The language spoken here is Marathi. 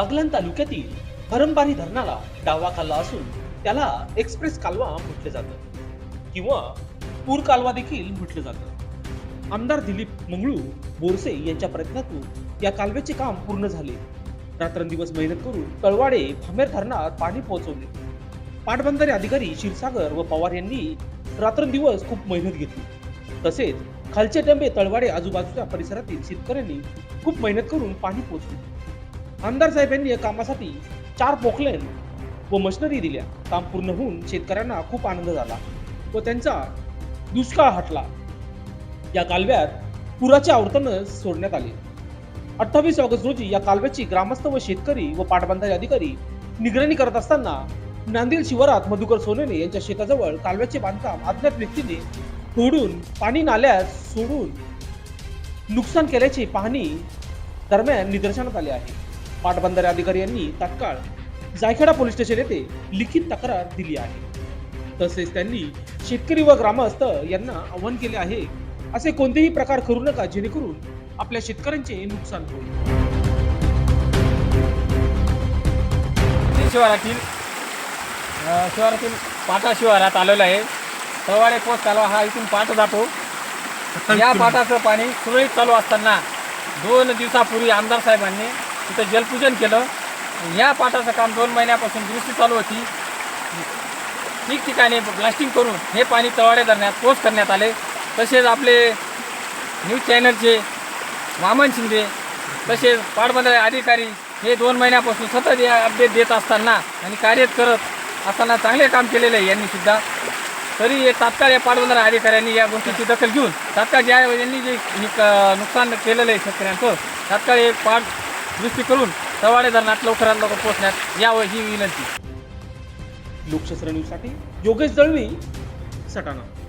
बागलाण तालुक्यातील हरंबारी धरणाला डावा कालवा असून त्याला एक्सप्रेस कालवा म्हटलं जातं. किंवा पूर कालवा देखील म्हटलं जातं. आमदार दिलीप मंगळू बोरसे यांच्या प्रयत्नातून या कालव्याचे काम पूर्ण झाले. रात्रंदिवस मेहनत करून तळवाडे भामेर धरणात पाणी पोहोचवले. पाटबंधारे अधिकारी क्षीरसागर व पवार यांनी रात्रंदिवस खूप मेहनत घेतली. तसेच खालचे टंबे तळवाडे आजूबाजूच्या परिसरातील शेतकऱ्यांनी खूप मेहनत करून पाणी पोहोचले आमदार साहेबांनी या कामासाठी चार पोखलेन व मशिनरी दिल्या. काम पूर्ण होऊन शेतकऱ्यांना खूप आनंद झाला व त्यांचा दुष्काळ हटला. या कालव्यात पुराचे आवर्तनं सोडण्यात आले. अठ्ठावीस ऑगस्ट रोजी या कालव्याची ग्रामस्थ व शेतकरी व पाटबंधारे अधिकारी निगराणी करत असताना नांदेड शिवारात मधुकर सोनेने यांच्या शेताजवळ कालव्याचे बांधकाम अज्ञात व्यक्तीने तोडून पाणी नाल्यात सोडून नुकसान केल्याची पाहणी दरम्यान निदर्शनात आले आहे. पाटबंधारे अधिकारी यांनी तात्काळ जायखेडा पोलीस स्टेशन येथे लिखित तक्रार दिली आहे. तसेच त्यांनी शेतकरी व ग्रामस्थ यांना आवाहन केले आहे असे कोणतेही प्रकार करू नका जेणेकरून आपल्या शेतकऱ्यांचे नुकसान होईल. शिवारातील शिवारातील पाटा शिवारात आलेलं आहे. सवाडे पोस्ट तलाव हा इथून पाट जातो. या पाटाचं पाणी सुरळीत चालू असताना दोन दिवसापूर्वी आमदार साहेबांनी तिथं जलपूजन केलं. या पाटाचं काम दोन महिन्यापासून दुरुस्ती चालू होती. ठिकठिकाणी ब्लास्टिंग करून हे पाणी तळवाडे धरण्यात पोस्ट करण्यात आले. तसेच आपले न्यूज चॅनलचे वामन शिंदे तसेच पाटबंधारे अधिकारी हे दोन महिन्यापासून सतत या अपडेट देत असताना आणि कार्य करत असताना चांगले काम केलेले आहे यांनी सुद्धा. तरी हे तात्काळ या पाटबंधारे अधिकाऱ्यांनी या गोष्टीची दखल घेऊन तात्काळ ज्या यांनी जे नुकसान केलेलं आहे शेतकऱ्यांचं तात्काळ हे पाठ दुरुस्ती करून तवाडे धरणात लवकरात लवकर पोहोचण्यात यावं ही विनंती. लोकशास्त्र न्यूजसाठी योगेश दळवी सटाणा.